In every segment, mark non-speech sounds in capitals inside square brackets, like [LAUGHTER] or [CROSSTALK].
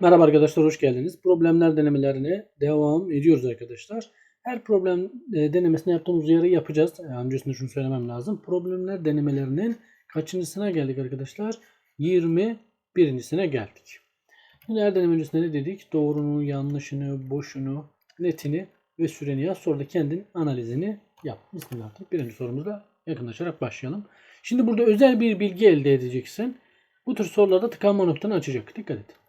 Merhaba arkadaşlar hoş geldiniz. Problemler denemelerine devam ediyoruz arkadaşlar. Her problem e, denemesine yaptığımız uyarıyı yapacağız. E, öncesinde şunu söylemem lazım. Problemler denemelerinin kaçıncısına geldik arkadaşlar? 21.sine geldik. Şimdi her deneme öncesinde ne dedik? Doğrunu, yanlışını, boşunu, netini ve süreni yaz. Sonra da kendin analizini yap. Bismillah. Birinci sorumuzla yakınlaşarak başlayalım. Şimdi burada özel bir bilgi elde edeceksin. Bu tür sorularda tıkanma noktanı açacak. Dikkat et.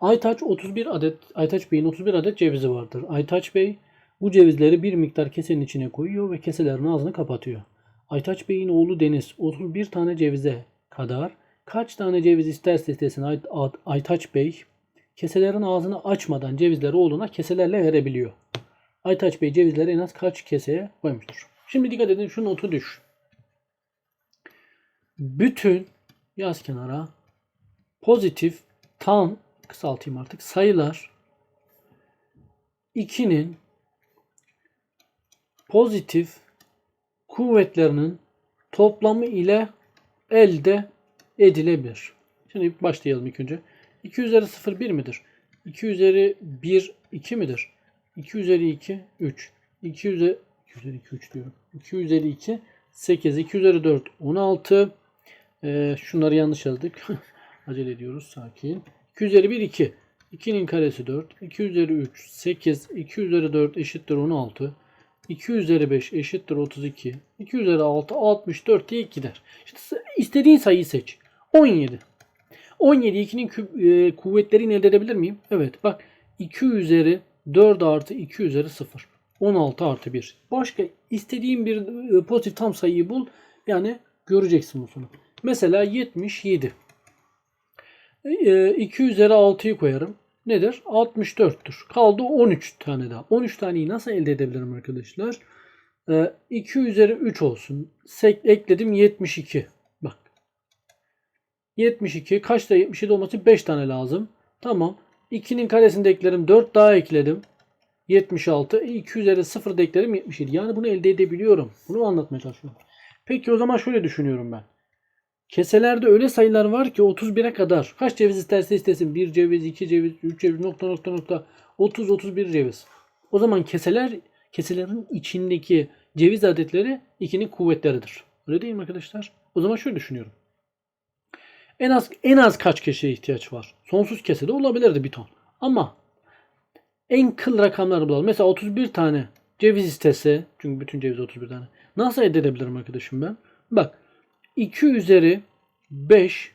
Aytaç 31 adet Aytaç Bey'in 31 adet cevizi vardır. Aytaç Bey bu cevizleri bir miktar kesenin içine koyuyor ve keselerin ağzını kapatıyor. Aytaç Bey'in oğlu Deniz 31 tane cevize kadar kaç tane ceviz isterse istesin Ay- Ay- Aytaç Bey keselerin ağzını açmadan cevizleri oğluna keselerle verebiliyor. Aytaç Bey cevizleri en az kaç keseye koymuştur? Şimdi dikkat edin şu notu düş. Bütün yaz kenara pozitif tam kısaltayım artık sayılar 2'nin pozitif kuvvetlerinin toplamı ile elde edilebilir. Şimdi başlayalım ilk önce. 2 üzeri 0 1 midir? 2 üzeri 1 2 midir? 2 üzeri 2 3. 2 üzeri 2 üzeri 2 3 diyorum. 2 üzeri 2 8. 2 üzeri 4 16. Ee, şunları yanlış yazdık. [LAUGHS] Acele ediyoruz. Sakin. 2 üzeri 1 2. 2'nin karesi 4. 2 üzeri 3 8. 2 üzeri 4 eşittir 16. 2 üzeri 5 eşittir 32. 2 üzeri 6 64 diye gider. İşte istediğin sayıyı seç. 17. 17 2'nin kü- e, kuvvetlerini elde edebilir miyim? Evet bak 2 üzeri 4 artı 2 üzeri 0. 16 artı 1. Başka istediğin bir e, pozitif tam sayıyı bul. Yani göreceksin bu sonu. Mesela 77. E, 2 üzeri 6'yı koyarım. Nedir? 64'tür. Kaldı 13 tane daha. 13 taneyi nasıl elde edebilirim arkadaşlar? E, 2 üzeri 3 olsun. Sek, ekledim 72. Bak. 72. Kaçta 77 olması? 5 tane lazım. Tamam. 2'nin karesini de eklerim. 4 daha ekledim. 76. 2 üzeri 0 da eklerim 77. Yani bunu elde edebiliyorum. Bunu anlatmaya çalışıyorum. Peki o zaman şöyle düşünüyorum ben. Keselerde öyle sayılar var ki 31'e kadar kaç ceviz isterse istesin 1 ceviz, 2 ceviz, 3 ceviz nokta nokta nokta 30 31 ceviz. O zaman keseler keselerin içindeki ceviz adetleri 2'nin kuvvetleridir. Öyle değil mi arkadaşlar? O zaman şöyle düşünüyorum. En az en az kaç keseye ihtiyaç var? Sonsuz kese de olabilirdi bir ton. Ama en kıl rakamları bulalım. Mesela 31 tane ceviz istese çünkü bütün ceviz 31 tane. Nasıl elde edebilirim arkadaşım ben? Bak 2 üzeri 5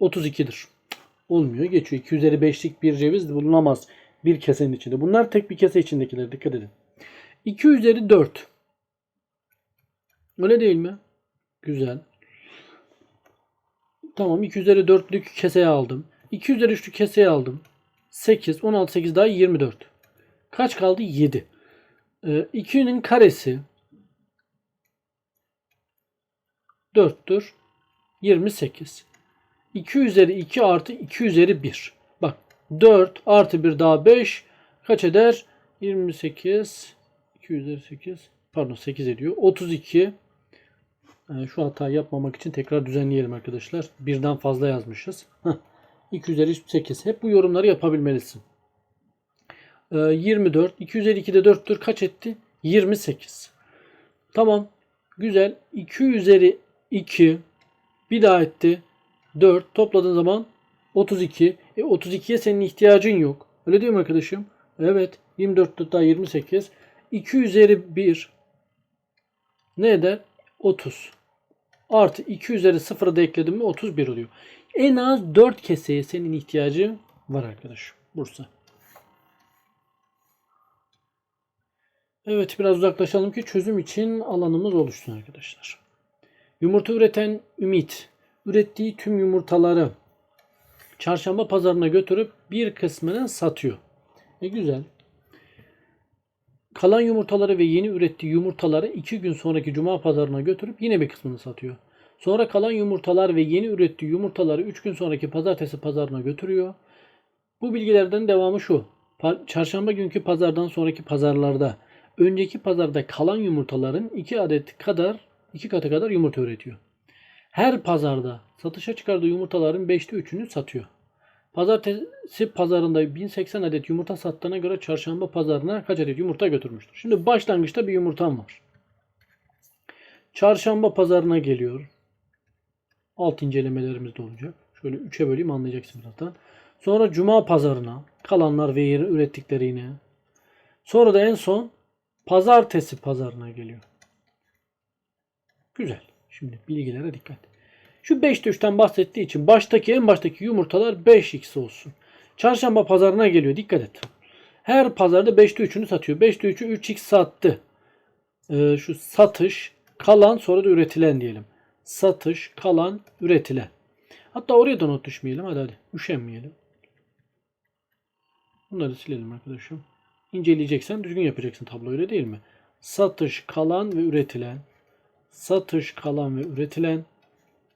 32'dir. Olmuyor. Geçiyor. 2 üzeri 5'lik bir ceviz bulunamaz bir kesenin içinde. Bunlar tek bir kese içindekiler. Dikkat edin. 2 üzeri 4. Öyle değil mi? Güzel. Tamam 2 üzeri 4'lük keseye aldım. 2 üzeri 3'lük keseye aldım. 8, 16, 8 daha 24. Kaç kaldı? 7. Ee, 2'nin karesi 4'tür. 28. 2 üzeri 2 artı 2 üzeri 1. Bak 4 artı 1 daha 5 kaç eder? 28 2 üzeri 8 pardon 8 ediyor. 32 Ee, şu hatayı yapmamak için tekrar düzenleyelim arkadaşlar. Birden fazla yazmışız. Heh. 2 üzeri 8. Hep bu yorumları yapabilmelisin. Ee, 24. 2 üzeri 2 de 4'tür. Kaç etti? 28. Tamam. Güzel. 2 üzeri 2 bir daha etti. 4 topladığın zaman 32. E 32'ye senin ihtiyacın yok. Öyle değil mi arkadaşım? Evet. 24 daha 28. 2 üzeri 1 ne eder? 30. Artı 2 üzeri 0'ı da ekledim mi 31 oluyor. En az 4 keseye senin ihtiyacın var arkadaşım. Bursa. Evet biraz uzaklaşalım ki çözüm için alanımız oluşsun arkadaşlar. Yumurta üreten Ümit ürettiği tüm yumurtaları çarşamba pazarına götürüp bir kısmını satıyor. E güzel. Kalan yumurtaları ve yeni ürettiği yumurtaları 2 gün sonraki cuma pazarına götürüp yine bir kısmını satıyor. Sonra kalan yumurtalar ve yeni ürettiği yumurtaları 3 gün sonraki pazartesi pazarına götürüyor. Bu bilgilerden devamı şu. Çarşamba günkü pazardan sonraki pazarlarda önceki pazarda kalan yumurtaların 2 adet kadar 2 katı kadar yumurta üretiyor. Her pazarda satışa çıkardığı yumurtaların 5'te 3'ünü satıyor. Pazartesi pazarında 1080 adet yumurta sattığına göre çarşamba pazarına kaç adet yumurta götürmüştür? Şimdi başlangıçta bir yumurtam var. Çarşamba pazarına geliyor. Alt incelemelerimiz de olacak. Şöyle 3'e böleyim anlayacaksın birazdan. Sonra cuma pazarına kalanlar ve yeri ürettikleri yine. Sonra da en son pazartesi pazarına geliyor. Güzel. Şimdi bilgilere dikkat. Şu 5'te 3'ten bahsettiği için baştaki en baştaki yumurtalar 5x olsun. Çarşamba pazarına geliyor. Dikkat et. Her pazarda 5'te 3'ünü satıyor. 5'te 3'ü 3x sattı. Ee, şu satış kalan sonra da üretilen diyelim. Satış kalan üretilen. Hatta oraya da not düşmeyelim. Hadi hadi. Üşenmeyelim. Bunları silelim arkadaşım. İnceleyeceksen düzgün yapacaksın tablo öyle değil mi? Satış kalan ve üretilen. Satış kalan ve üretilen.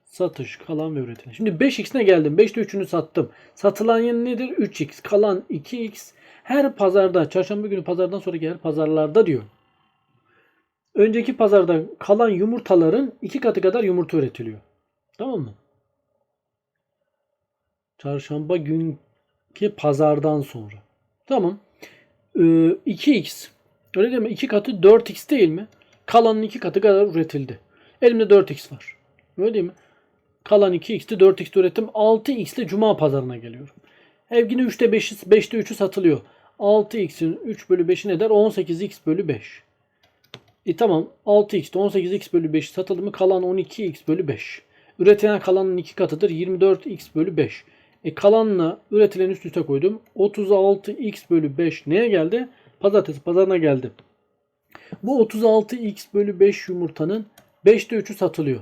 Satış kalan ve üretilen. Şimdi 5x'ine geldim. 5'te 3'ünü sattım. Satılan yen nedir? 3x. Kalan 2x. Her pazarda, çarşamba günü pazardan sonraki her pazarlarda diyor. Önceki pazarda kalan yumurtaların iki katı kadar yumurta üretiliyor. Tamam mı? Çarşamba günkü pazardan sonra. Tamam. Ee, 2x. Öyle değil mi? 2 katı 4x değil mi? Kalanın 2 katı kadar üretildi. Elimde 4x var. Öyle değil mi? Kalan 2x'ti 4x ürettim. 6x ile cuma pazarına geliyorum. Ev yine 3'te 5'i 5'te 3'ü satılıyor. 6x'in 3 bölü 5'i ne der? 18x bölü 5. E tamam 6x'te 18x bölü 5 satıldı mı kalan 12x bölü 5. Üretilen kalanın 2 katıdır 24x bölü 5. E kalanla üretilen üst üste koydum. 36x bölü 5 neye geldi? Pazartesi pazarına geldi. Bu 36x bölü 5 yumurtanın 5'te 3'ü satılıyor.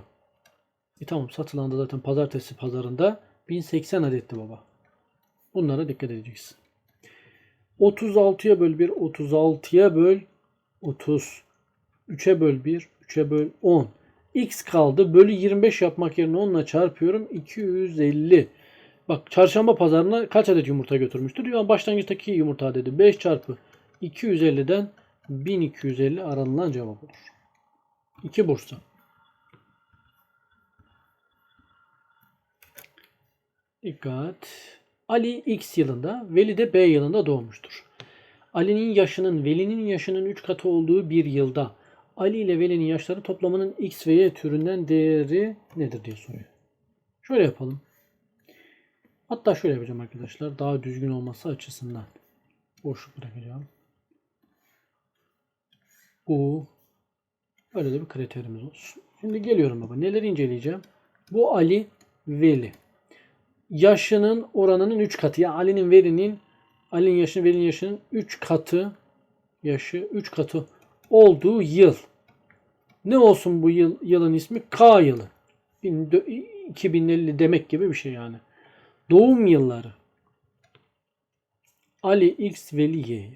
E tamam satılan da zaten pazartesi pazarında 1080 adetti baba. Bunlara dikkat edeceksin. 36'ya böl 1, 36'ya böl 30. 3'e böl 1, 3'e böl 10. X kaldı. Bölü 25 yapmak yerine 10 ile çarpıyorum. 250. Bak çarşamba pazarına kaç adet yumurta götürmüştür? Ya başlangıçtaki yumurta dedi. 5 çarpı 250'den 1250 aranılan cevap olur. 2 Bursa. Dikkat. Ali X yılında, Veli de B yılında doğmuştur. Ali'nin yaşının Veli'nin yaşının 3 katı olduğu bir yılda Ali ile Veli'nin yaşları toplamının X ve Y türünden değeri nedir diye soruyor. Şöyle yapalım. Hatta şöyle yapacağım arkadaşlar. Daha düzgün olması açısından. Boşluk bırakacağım. Bu böyle de bir kriterimiz olsun. Şimdi geliyorum baba. Neleri inceleyeceğim? Bu Ali Veli. Yaşının oranının 3 katı. Yani Ali'nin Veli'nin Ali'nin yaşının Veli'nin yaşının 3 katı yaşı 3 katı olduğu yıl. Ne olsun bu yıl, yılın ismi? K yılı. 2050 demek gibi bir şey yani. Doğum yılları. Ali X Veli Y.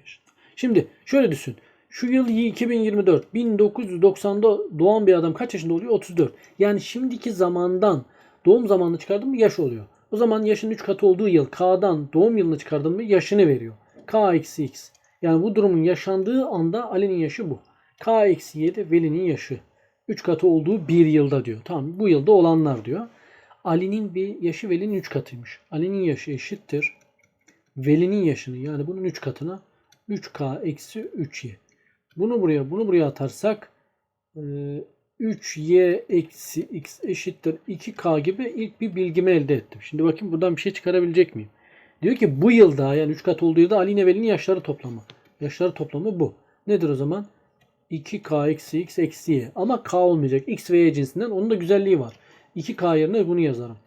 Şimdi şöyle düşün. Şu yıl 2024. 1990'da doğan bir adam kaç yaşında oluyor? 34. Yani şimdiki zamandan doğum zamanını çıkardın mı yaş oluyor. O zaman yaşın 3 katı olduğu yıl K'dan doğum yılını çıkardın mı yaşını veriyor. K eksi X. Yani bu durumun yaşandığı anda Ali'nin yaşı bu. K eksi 7 Veli'nin yaşı. 3 katı olduğu bir yılda diyor. Tamam bu yılda olanlar diyor. Ali'nin bir yaşı Veli'nin 3 katıymış. Ali'nin yaşı eşittir. Veli'nin yaşını yani bunun 3 katına 3K eksi 3Y. Bunu buraya bunu buraya atarsak 3Y eksi X eşittir 2K gibi ilk bir bilgimi elde ettim. Şimdi bakayım buradan bir şey çıkarabilecek miyim? Diyor ki bu yılda yani 3 kat olduğu yılda Ali ile Veli'nin yaşları toplamı. Yaşları toplamı bu. Nedir o zaman? 2K eksi X eksi Y. Ama K olmayacak. X ve Y cinsinden. Onun da güzelliği var. 2K yerine bunu yazarım.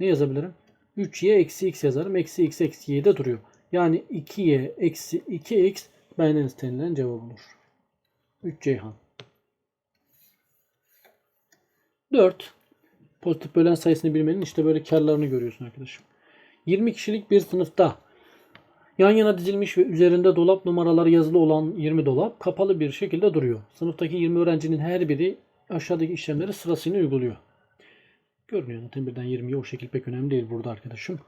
Ne yazabilirim? 3Y eksi X yazarım. Eksi X eksi Y'de duruyor. Yani 2Y eksi 2X benden istenilen cevap olur. 3 Ceyhan. 4. Pozitif bölen sayısını bilmenin işte böyle karlarını görüyorsun arkadaşım. 20 kişilik bir sınıfta yan yana dizilmiş ve üzerinde dolap numaraları yazılı olan 20 dolap kapalı bir şekilde duruyor. Sınıftaki 20 öğrencinin her biri aşağıdaki işlemleri sırasıyla uyguluyor. Görünüyor zaten birden 20'ye o şekil pek önemli değil burada arkadaşım.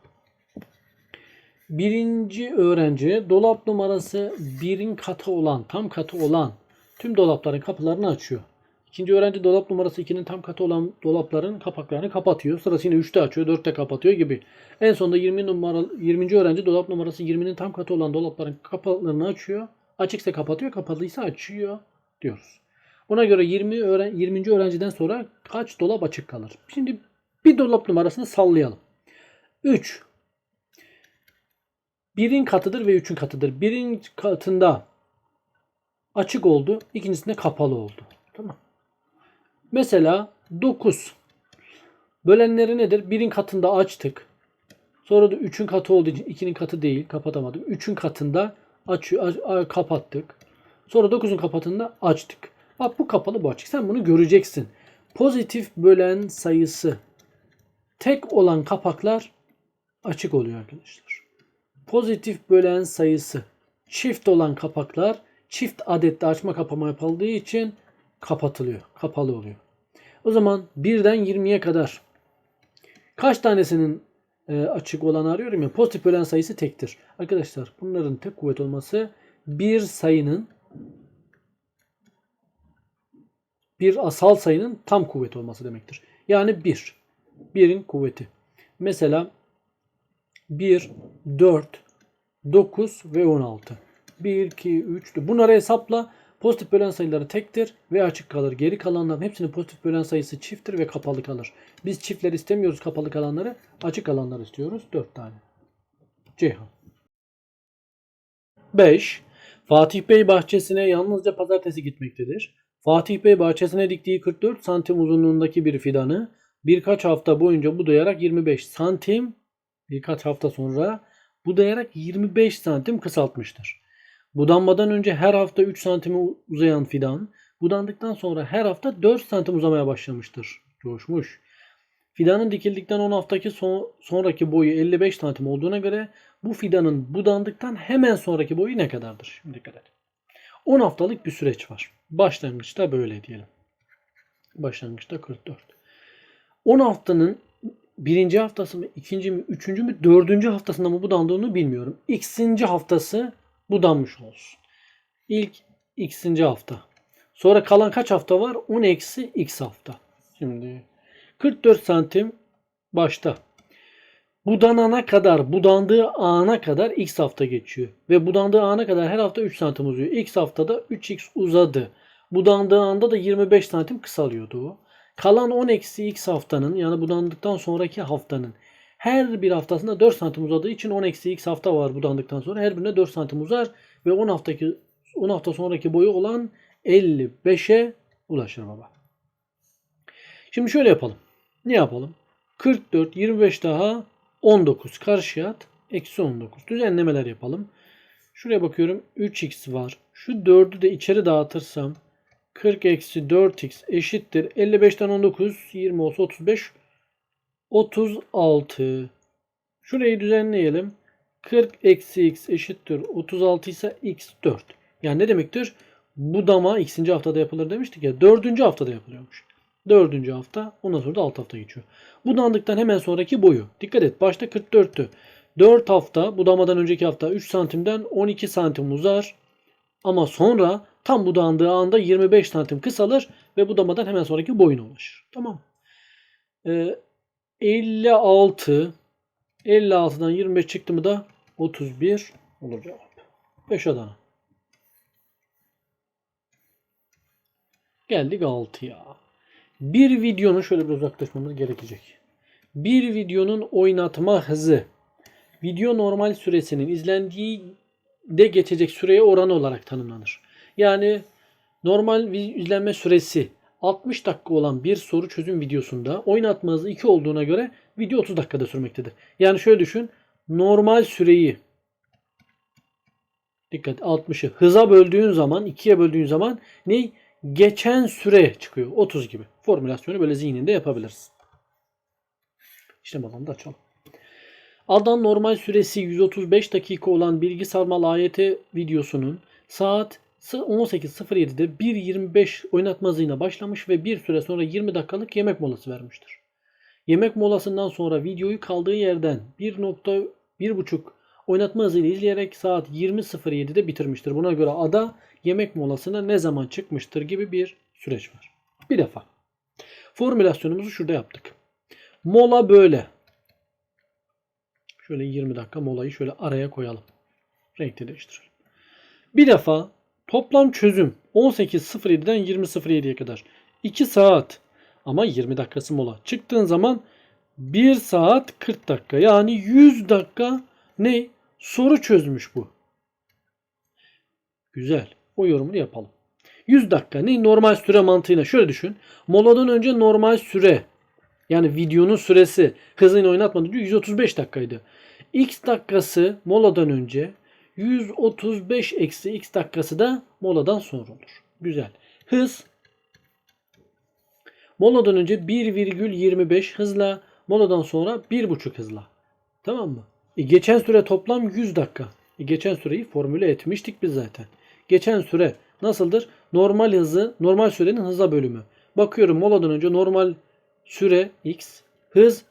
Birinci öğrenci dolap numarası birin katı olan, tam katı olan tüm dolapların kapılarını açıyor. İkinci öğrenci dolap numarası 2'nin tam katı olan dolapların kapaklarını kapatıyor. Sırasıyla 3'te açıyor, 4'te kapatıyor gibi. En sonunda 20 numaralı 20. öğrenci dolap numarası 20'nin tam katı olan dolapların kapaklarını açıyor. Açıksa kapatıyor, kapalıysa açıyor diyoruz. Buna göre 20 öğren 20. öğrenciden sonra kaç dolap açık kalır? Şimdi bir dolap numarasını sallayalım. 3. Birin katıdır ve üçün katıdır. Birin katında açık oldu. ikincisinde kapalı oldu. Tamam. Mesela 9. Bölenleri nedir? Birin katında açtık. Sonra da 3'ün katı olduğu için 2'nin katı değil. Kapatamadım. 3'ün katında aç- a- kapattık. Sonra 9'un kapatında açtık. Bak bu kapalı bu açık. Sen bunu göreceksin. Pozitif bölen sayısı tek olan kapaklar açık oluyor arkadaşlar. Pozitif bölen sayısı çift olan kapaklar çift adette açma kapama yapıldığı için kapatılıyor. Kapalı oluyor. O zaman 1'den 20'ye kadar kaç tanesinin e, açık olanı arıyorum ya. Pozitif bölen sayısı tektir. Arkadaşlar bunların tek kuvvet olması bir sayının bir asal sayının tam kuvveti olması demektir. Yani 1. 1'in kuvveti. Mesela 1, 4, 9 ve 16. 1, 2, 3. Bunları hesapla. Pozitif bölen sayıları tektir ve açık kalır. Geri kalanların hepsinin pozitif bölen sayısı çifttir ve kapalı kalır. Biz çiftler istemiyoruz kapalı kalanları. Açık kalanları istiyoruz. 4 tane. Ceyhan. 5. Fatih Bey bahçesine yalnızca pazartesi gitmektedir. Fatih Bey bahçesine diktiği 44 santim uzunluğundaki bir fidanı birkaç hafta boyunca budayarak 25 santim birkaç hafta sonra budayarak 25 santim kısaltmıştır. Budanmadan önce her hafta 3 santime uzayan fidan budandıktan sonra her hafta 4 santim uzamaya başlamıştır. Coşmuş. Fidanın dikildikten 10 haftaki son- sonraki boyu 55 santim olduğuna göre bu fidanın budandıktan hemen sonraki boyu ne kadardır? Şimdi dikkat et. 10 haftalık bir süreç var. Başlangıçta böyle diyelim. Başlangıçta 44. 10 haftanın birinci haftası mı, ikinci mi, üçüncü mü, dördüncü haftasında mı budandığını bilmiyorum. X'inci haftası budanmış olsun. İlk X'inci hafta. Sonra kalan kaç hafta var? 10 eksi X hafta. Şimdi 44 santim başta. Budanana kadar, budandığı ana kadar X hafta geçiyor. Ve budandığı ana kadar her hafta 3 santim uzuyor. X haftada 3X uzadı. Budandığı anda da 25 santim kısalıyordu o. Kalan 10 eksi X haftanın yani budandıktan sonraki haftanın her bir haftasında 4 santim uzadığı için 10 eksi X hafta var budandıktan sonra. Her birine 4 santim uzar ve 10 haftaki 10 hafta sonraki boyu olan 55'e ulaşır baba. Şimdi şöyle yapalım. Ne yapalım? 44, 25 daha 19 karşıya at. Eksi 19. Düzenlemeler yapalım. Şuraya bakıyorum. 3x var. Şu 4'ü de içeri dağıtırsam 40 eksi 4x eşittir. 55'ten 19 20 olsa 35 36. Şurayı düzenleyelim. 40 eksi x eşittir. 36 ise x 4. Yani ne demektir? Budama x'inci haftada yapılır demiştik ya. Dördüncü haftada yapılıyormuş. Dördüncü hafta ondan sonra da 6 hafta geçiyor. Budandıktan hemen sonraki boyu. Dikkat et başta 44'tü. 4 hafta budamadan önceki hafta 3 santimden 12 santim uzar. Ama sonra tam budandığı anda 25 santim kısalır ve budamadan hemen sonraki boyuna ulaşır. Tamam. Ee, 56 56'dan 25 çıktı mı da 31 olur cevap. 5 Adana. Geldik 6'ya. Bir videonun şöyle bir uzaklaşmamız gerekecek. Bir videonun oynatma hızı video normal süresinin izlendiği de geçecek süreye oranı olarak tanımlanır. Yani normal izlenme süresi 60 dakika olan bir soru çözüm videosunda oynatma hızı 2 olduğuna göre video 30 dakikada sürmektedir. Yani şöyle düşün. Normal süreyi dikkat 60'ı hıza böldüğün zaman 2'ye böldüğün zaman ne? Geçen süre çıkıyor. 30 gibi. Formülasyonu böyle zihninde yapabilirsin. İşlem alanını da açalım. Adan normal süresi 135 dakika olan bilgi sarmal AYT videosunun saat 18.07'de 1.25 oynatma hızıyla başlamış ve bir süre sonra 20 dakikalık yemek molası vermiştir. Yemek molasından sonra videoyu kaldığı yerden 1.1.5 oynatma hızıyla izleyerek saat 20.07'de bitirmiştir. Buna göre ada yemek molasına ne zaman çıkmıştır gibi bir süreç var. Bir defa. Formülasyonumuzu şurada yaptık. Mola böyle. Şöyle 20 dakika molayı şöyle araya koyalım. Renkte değiştirelim. Bir defa toplam çözüm 18.07'den 20.07'ye kadar 2 saat ama 20 dakikası mola. Çıktığın zaman 1 saat 40 dakika yani 100 dakika ne? Soru çözmüş bu. Güzel. O yorumunu yapalım. 100 dakika ne? Normal süre mantığıyla şöyle düşün. Moladan önce normal süre yani videonun süresi hızını oynatmadan önce 135 dakikaydı. X dakikası moladan önce 135 eksi x dakikası da moladan sonra olur. Güzel. Hız moladan önce 1,25 hızla moladan sonra 1,5 hızla. Tamam mı? E, geçen süre toplam 100 dakika. E, geçen süreyi formüle etmiştik biz zaten. Geçen süre nasıldır? Normal hızı, normal sürenin hıza bölümü. Bakıyorum moladan önce normal süre x, hız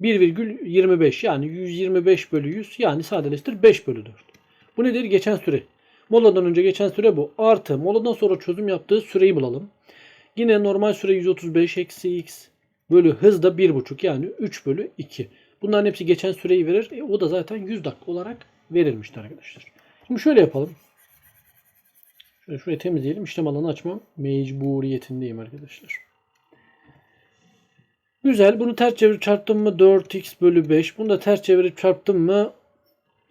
1,25 yani 125 bölü 100 yani sadeleştir 5 bölü 4. Bu nedir? Geçen süre. Moladan önce geçen süre bu. Artı moladan sonra çözüm yaptığı süreyi bulalım. Yine normal süre 135 eksi x bölü hız da 1,5 yani 3 bölü 2. Bunların hepsi geçen süreyi verir. E, o da zaten 100 dakika olarak verilmiştir arkadaşlar. Şimdi şöyle yapalım. Şöyle şurayı temizleyelim. İşlem alanı açmam mecburiyetindeyim arkadaşlar. Güzel. Bunu ters çevirip çarptım mı 4x bölü 5. Bunu da ters çevirip çarptım mı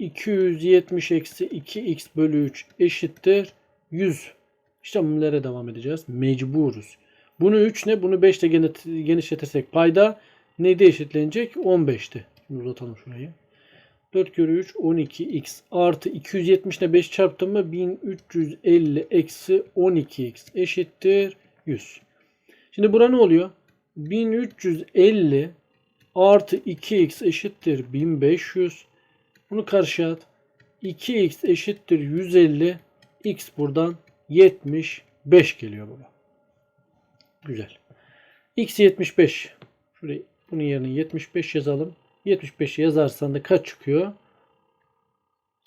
270 eksi 2x bölü 3 eşittir 100. İşlemlere devam edeceğiz. Mecburuz. Bunu 3 ne? Bunu 5 ile genişletirsek payda neyde eşitlenecek? 15'ti. Şimdi uzatalım şurayı. 4 kere 3 12x artı 270 ile 5 çarptım mı 1350 eksi 12x eşittir 100. Şimdi bura ne oluyor? 1350 artı 2x eşittir 1500. Bunu karşıya at. 2x eşittir 150. x buradan 75 geliyor baba. Güzel. x 75. Şuraya bunun yerine 75 yazalım. 75 yazarsan da kaç çıkıyor?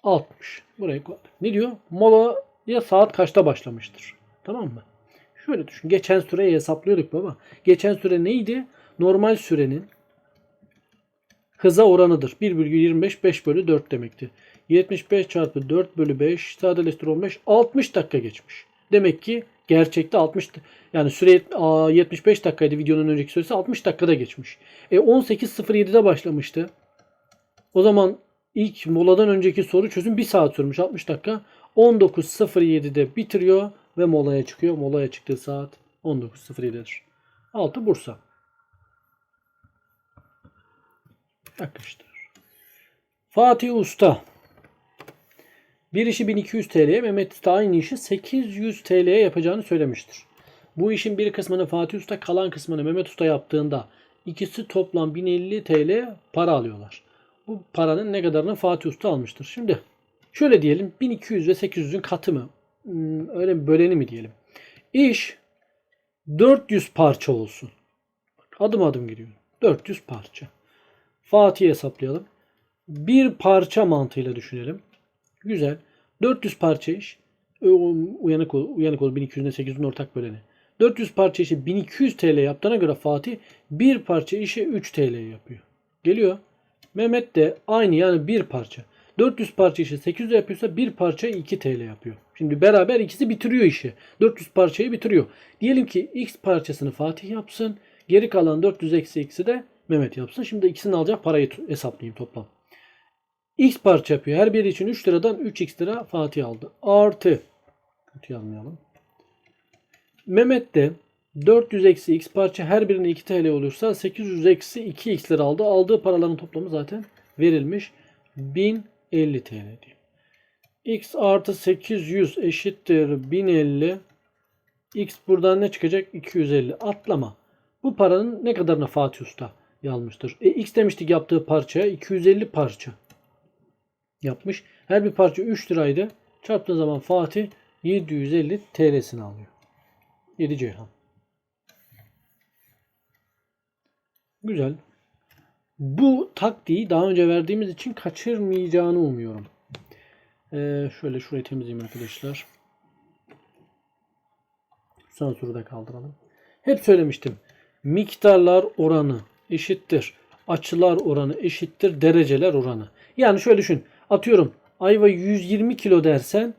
60. Buraya koyduk. Ne diyor? Mola ya saat kaçta başlamıştır? Tamam mı? Şöyle düşün. Geçen süreyi hesaplıyorduk baba. Geçen süre neydi? Normal sürenin hıza oranıdır. 1,25 5 bölü 4 demekti. 75 çarpı 4 bölü 5 sadeleştir 15 60 dakika geçmiş. Demek ki gerçekte 60 yani süre 75 dakikaydı videonun önceki süresi 60 dakikada geçmiş. E 18.07'de başlamıştı. O zaman ilk moladan önceki soru çözüm 1 saat sürmüş 60 dakika. 19.07'de bitiriyor ve molaya çıkıyor. Molaya çıktığı saat 19.07'dir. 6 Bursa. Arkadaşlar. Fatih Usta. Bir işi 1200 TL'ye, Mehmet Usta aynı işi 800 TL'ye yapacağını söylemiştir. Bu işin bir kısmını Fatih Usta, kalan kısmını Mehmet Usta yaptığında ikisi toplam 1050 TL para alıyorlar. Bu paranın ne kadarını Fatih Usta almıştır. Şimdi şöyle diyelim 1200 ve 800'ün katı mı? Hmm, öyle bir böleni mi diyelim. İş 400 parça olsun. Adım adım gidiyorum. 400 parça. Fatih hesaplayalım. Bir parça mantığıyla düşünelim. Güzel. 400 parça iş. Uyanık ol, uyanık ol 1200 ile 800'ün ortak böleni. 400 parça işi 1200 TL yaptığına göre Fatih bir parça işe 3 TL yapıyor. Geliyor. Mehmet de aynı yani bir parça. 400 parça işi 800 yapıyorsa bir parça 2 TL yapıyor. Şimdi beraber ikisi bitiriyor işi. 400 parçayı bitiriyor. Diyelim ki X parçasını Fatih yapsın. Geri kalan 400 eksi X'i de Mehmet yapsın. Şimdi ikisini alacak parayı hesaplayayım toplam. X parça yapıyor. Her biri için 3 liradan 3x lira Fatih aldı. Artı. Kötü yazmayalım. Mehmet de 400 eksi x parça her birine 2 TL olursa 800 eksi 2x lira aldı. Aldığı paraların toplamı zaten verilmiş. 1050 TL diyor. x artı 800 eşittir 1050. x buradan ne çıkacak? 250. Atlama. Bu paranın ne kadarına Fatih Usta almıştır? E, x demiştik yaptığı parçaya 250 parça yapmış. Her bir parça 3 liraydı. Çarptığı zaman Fatih 750 TL'sini alıyor. 7 Ceyhan. Güzel. Bu taktiği daha önce verdiğimiz için kaçırmayacağını umuyorum. Ee, şöyle şurayı temizleyeyim arkadaşlar. Sansürü de kaldıralım. Hep söylemiştim. Miktarlar oranı eşittir. Açılar oranı eşittir. Dereceler oranı. Yani şöyle düşün. Atıyorum ayva 120 kilo dersen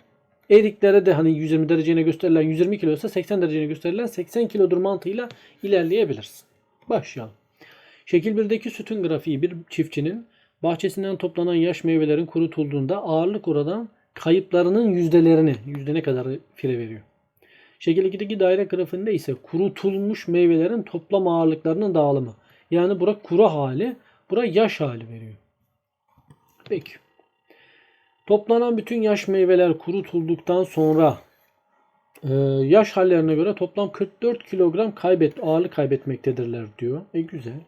eriklere de hani 120 derecene gösterilen 120 kilo ise 80 derecene gösterilen 80 kilodur mantığıyla ilerleyebilirsin. Başlayalım. Şekil 1'deki sütun grafiği bir çiftçinin bahçesinden toplanan yaş meyvelerin kurutulduğunda ağırlık oradan kayıplarının yüzdelerini, yüzde ne kadar fire veriyor. Şekil 2'deki daire grafiğinde ise kurutulmuş meyvelerin toplam ağırlıklarının dağılımı. Yani bura kuru hali, bura yaş hali veriyor. Peki. Toplanan bütün yaş meyveler kurutulduktan sonra e, yaş hallerine göre toplam 44 kilogram kaybet, ağırlık kaybetmektedirler diyor. E güzel.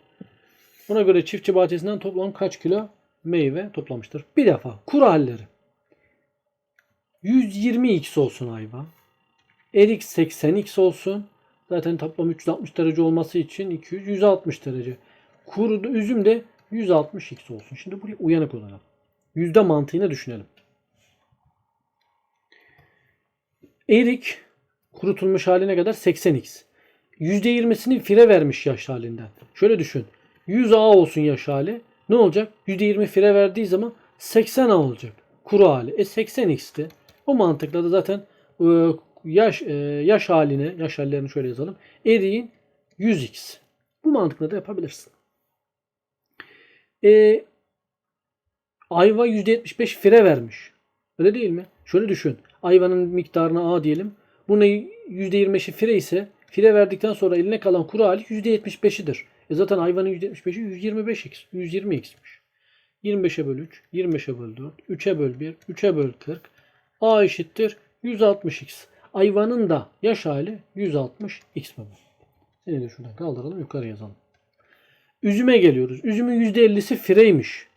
Buna göre çiftçi bahçesinden toplam kaç kilo meyve toplamıştır? Bir defa kuru halleri. 120x olsun ayva. Erik 80x olsun. Zaten toplam 360 derece olması için 200 160 derece. Kuru da- üzüm de 160x olsun. Şimdi buraya uyanık olalım. Yüzde mantığını düşünelim. Erik kurutulmuş haline kadar 80x. %20'sini fire vermiş yaş halinden. Şöyle düşün. 100 A olsun yaş hali. Ne olacak? %20 fire verdiği zaman 80 A olacak. Kuru hali. E 80x'ti. O mantıkla da zaten e, yaş e, yaş haline, yaş hallerini şöyle yazalım. Eriğin 100x. Bu mantıkla da yapabilirsin. E, ayva %75 fire vermiş. Öyle değil mi? Şöyle düşün. Ayvanın miktarına A diyelim. Buna %25'i fire ise fire verdikten sonra eline kalan kuru hali %75'idir. E zaten ayvanın %75'i 125x, 120x'miş. 25'e böl 3, 25'e böl 4, 3'e böl 1, 3'e böl 40. A eşittir 160x. Ayvanın da yaş hali 160x baba. Seni de şuradan kaldıralım yukarı yazalım. Üzüme geliyoruz. Üzümün %50'si fireymiş.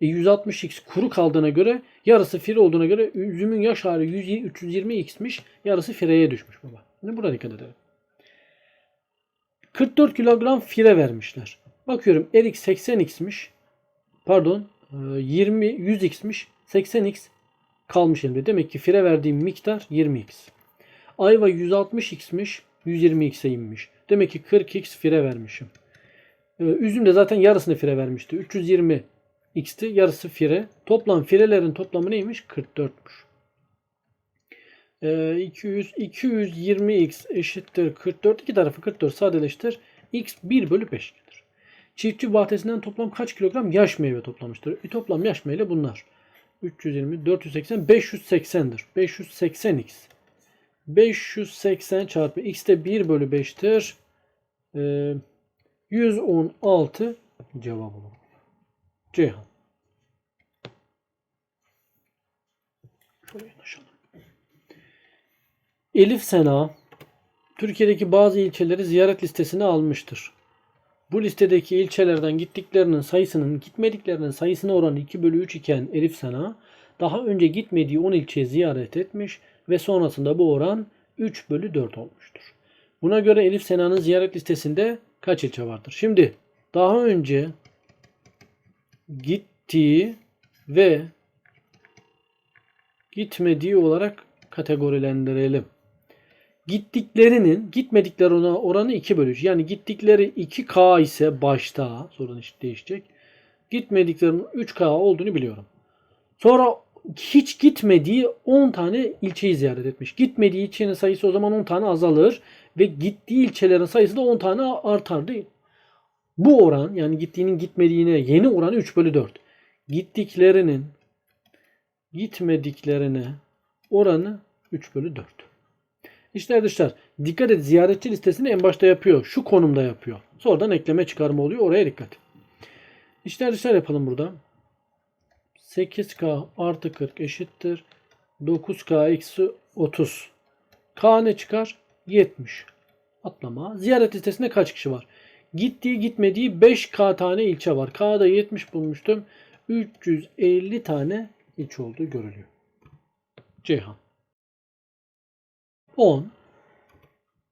E 160x kuru kaldığına göre yarısı fire olduğuna göre üzümün yaş hali 100 320x'miş. Yarısı fireye düşmüş baba. Şimdi burada dikkat edelim. 44 kilogram fire vermişler. Bakıyorum erik 80x'miş. Pardon e, 20 100x'miş. 80x kalmış elimde. Demek ki fire verdiğim miktar 20x. Ayva 160x'miş. 120x'e inmiş. Demek ki 40x fire vermişim. E, Üzüm de zaten yarısını fire vermişti. 320 x'ti. Yarısı fire. Toplam firelerin toplamı neymiş? 44'müş. Ee, 200 220x eşittir 44. İki tarafı 44 sadeleştir. x 1 bölü 5 gelir. Çiftçi bahçesinden toplam kaç kilogram yaş meyve toplamıştır? E, toplam yaş meyve bunlar. 320, 480, 580'dir. 580x. 580 çarpı x de 1 bölü 5'tir. Ee, 116 cevap olur. Ceyhan. Elif Sena Türkiye'deki bazı ilçeleri ziyaret listesine almıştır. Bu listedeki ilçelerden gittiklerinin sayısının gitmediklerinin sayısına oranı 2 bölü 3 iken Elif Sena daha önce gitmediği 10 ilçeyi ziyaret etmiş ve sonrasında bu oran 3 bölü 4 olmuştur. Buna göre Elif Sena'nın ziyaret listesinde kaç ilçe vardır? Şimdi daha önce gittiği ve gitmediği olarak kategorilendirelim. Gittiklerinin gitmedikleri oranı 2 bölü 3. Yani gittikleri 2K ise başta sonra işte değişecek. Gitmediklerinin 3K olduğunu biliyorum. Sonra hiç gitmediği 10 tane ilçeyi ziyaret etmiş. Gitmediği ilçenin sayısı o zaman 10 tane azalır ve gittiği ilçelerin sayısı da 10 tane artar değil. Bu oran yani gittiğinin gitmediğine yeni oranı 3 bölü 4. Gittiklerinin gitmediklerine oranı 3 bölü 4. İşte arkadaşlar dikkat et ziyaretçi listesini en başta yapıyor. Şu konumda yapıyor. Sonradan ekleme çıkarma oluyor. Oraya dikkat. İşte arkadaşlar yapalım burada. 8K artı 40 eşittir. 9K eksi 30. K ne çıkar? 70. Atlama. Ziyaret listesinde kaç kişi var? Gittiği gitmediği 5K tane ilçe var. K'da 70 bulmuştum. 350 tane ilçe olduğu görülüyor. Ceyhan. 10.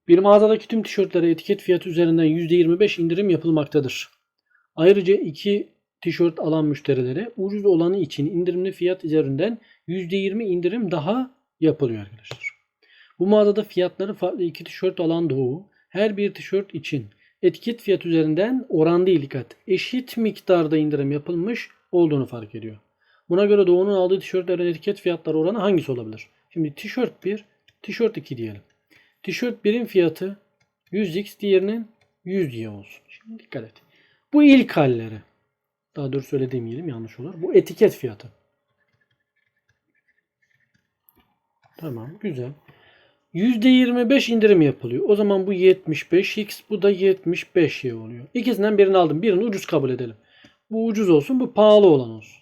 Bir mağazadaki tüm tişörtlere etiket fiyatı üzerinden %25 indirim yapılmaktadır. Ayrıca iki tişört alan müşterilere ucuz olanı için indirimli fiyat üzerinden %20 indirim daha yapılıyor arkadaşlar. Bu mağazada fiyatları farklı iki tişört alan Doğu Her bir tişört için etiket fiyat üzerinden oran değil dikkat. Eşit miktarda indirim yapılmış olduğunu fark ediyor. Buna göre Doğu'nun aldığı tişörtlerin etiket fiyatları oranı hangisi olabilir? Şimdi tişört 1, tişört 2 diyelim. Tişört 1'in fiyatı 100x, diğerinin 100y olsun. Şimdi dikkat et. Bu ilk halleri. Daha doğrusu öyle demeyelim yanlış olur. Bu etiket fiyatı. Tamam güzel. %25 indirim yapılıyor. O zaman bu 75x bu da 75y oluyor. İkisinden birini aldım. Birini ucuz kabul edelim. Bu ucuz olsun bu pahalı olan olsun.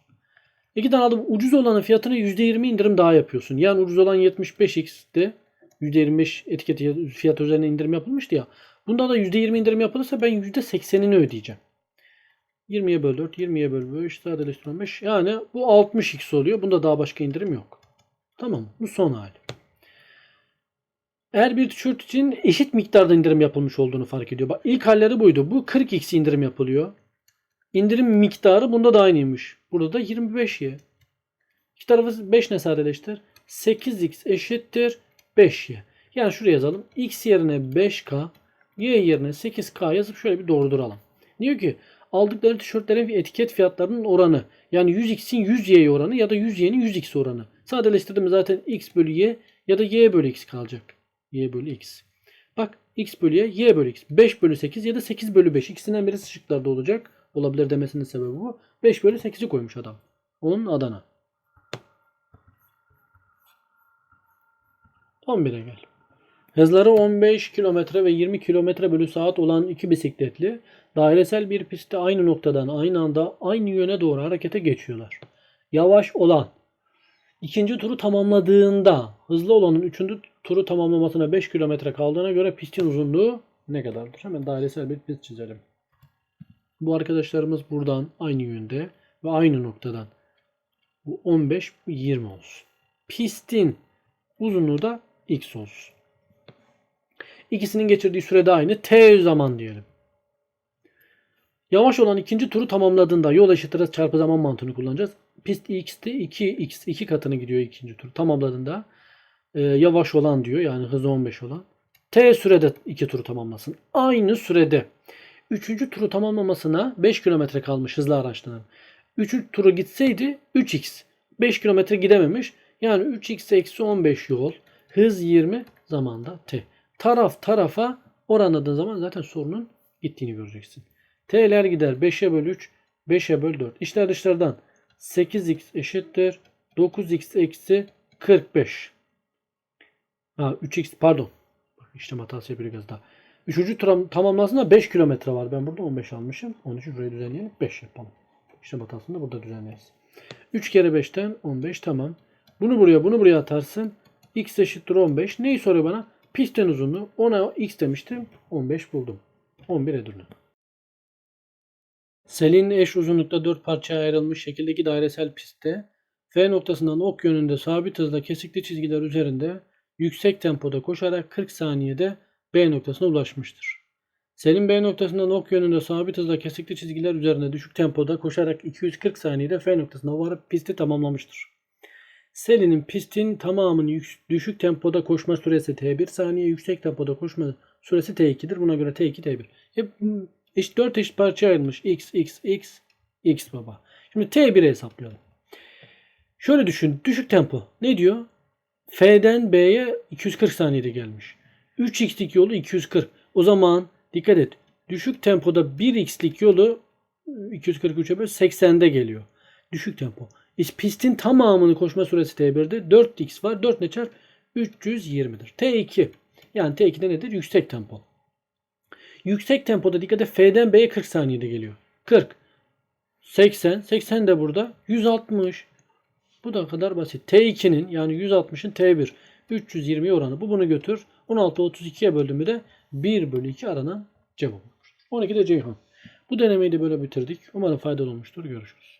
İki tane aldım. Ucuz olanın fiyatına %20 indirim daha yapıyorsun. Yani ucuz olan 75x'te %25 etiketi fiyat üzerine indirim yapılmıştı ya. Bunda da %20 indirim yapılırsa ben %80'ini ödeyeceğim. 20'ye böl 4, 20'ye böl 5, sadeleştirme 5. Yani bu 60x oluyor. Bunda daha başka indirim yok. Tamam? Bu son hali. Eğer bir tişört için eşit miktarda indirim yapılmış olduğunu fark ediyor. Bak ilk halleri buydu. Bu 40x indirim yapılıyor. İndirim miktarı bunda da aynıymış. Burada da 25y. İki tarafı 5 ne sadeleştir? 8x eşittir 5y. Yani şuraya yazalım. x yerine 5k, y yerine 8k yazıp şöyle bir doğruduralım. Diyor ki aldıkları tişörtlerin etiket fiyatlarının oranı. Yani 100x'in 100y'ye oranı ya da 100y'nin 100x oranı. Sadeleştirdim zaten x bölü y ya da y bölü x kalacak. y bölü x. Bak x bölü y, y bölü x. 5 bölü 8 ya da 8 bölü 5. İkisinden birisi şıklarda olacak. Olabilir demesinin sebebi bu. 5 bölü 8'i koymuş adam. 10 Adana. 11'e gel. Hızları 15 km ve 20 km bölü saat olan iki bisikletli dairesel bir pistte aynı noktadan aynı anda aynı yöne doğru harekete geçiyorlar. Yavaş olan ikinci turu tamamladığında hızlı olanın üçüncü turu tamamlamasına 5 km kaldığına göre pistin uzunluğu ne kadardır? Hemen dairesel bir pist çizelim. Bu arkadaşlarımız buradan aynı yönde ve aynı noktadan. Bu 15, bu 20 olsun. Pistin uzunluğu da x olsun. İkisinin geçirdiği süre de aynı. T zaman diyelim. Yavaş olan ikinci turu tamamladığında yol eşittir çarpı zaman mantığını kullanacağız. Pist x'ti 2x 2 katını gidiyor ikinci tur. Tamamladığında e, yavaş olan diyor yani hızı 15 olan. T sürede iki turu tamamlasın. Aynı sürede. Üçüncü turu tamamlamasına 5 kilometre kalmış hızlı araçların. Üçüncü turu gitseydi 3x. 5 kilometre gidememiş. Yani 3x eksi 15 yol. Hız 20 zamanda t. Taraf tarafa oranladığın zaman zaten sorunun gittiğini göreceksin. T'ler gider 5'e böl 3, 5'e böl 4. İşler dışlardan 8x eşittir 9x eksi 45. Ha 3x pardon. Bak hatası yapıyor biraz daha. Üçüncü tamamlasında 5 kilometre var. Ben burada 15 almışım. Onun için şurayı düzenleyelim. 5 yapalım. İşlem hatasını da burada düzenleyiz. 3 kere 5'ten 15 tamam. Bunu buraya bunu buraya atarsın. x eşittir 15. Neyi soruyor bana? Pistin uzunluğu. Ona x demiştim. 15 buldum. 11 Edirne. Selin eş uzunlukta 4 parçaya ayrılmış şekildeki dairesel pistte F noktasından ok yönünde sabit hızla kesikli çizgiler üzerinde yüksek tempoda koşarak 40 saniyede B noktasına ulaşmıştır. Selim B noktasından ok yönünde sabit hızla kesikli çizgiler üzerinde düşük tempoda koşarak 240 saniyede F noktasına varıp pisti tamamlamıştır. Selin'in pistin tamamını düşük tempoda koşma süresi T1 saniye, yüksek tempoda koşma süresi T2'dir. Buna göre T2, T1. Hep eşit 4 eşit parçaya ayrılmış. X, X, X, X baba. Şimdi T1'i hesaplayalım. Şöyle düşün. Düşük tempo. Ne diyor? F'den B'ye 240 saniyede gelmiş. 3x'lik yolu 240. O zaman dikkat et. Düşük tempoda 1x'lik yolu 243'e böl 80'de geliyor. Düşük tempo. Pistin tamamını koşma süresi T1'de 4x var. 4 ne çarp? 320'dir. T2. Yani T2'de nedir? Yüksek tempo. Yüksek tempoda dikkat et F'den B'ye 40 saniyede geliyor. 40. 80. 80 de burada. 160. Bu da kadar basit. T2'nin yani 160'ın T1 320 oranı. Bu bunu götür. 16 32'ye böldüğümü de 1 bölü 2 aranan cevap olur. 12 de Ceyhan. Bu denemeyi de böyle bitirdik. Umarım faydalı olmuştur. Görüşürüz.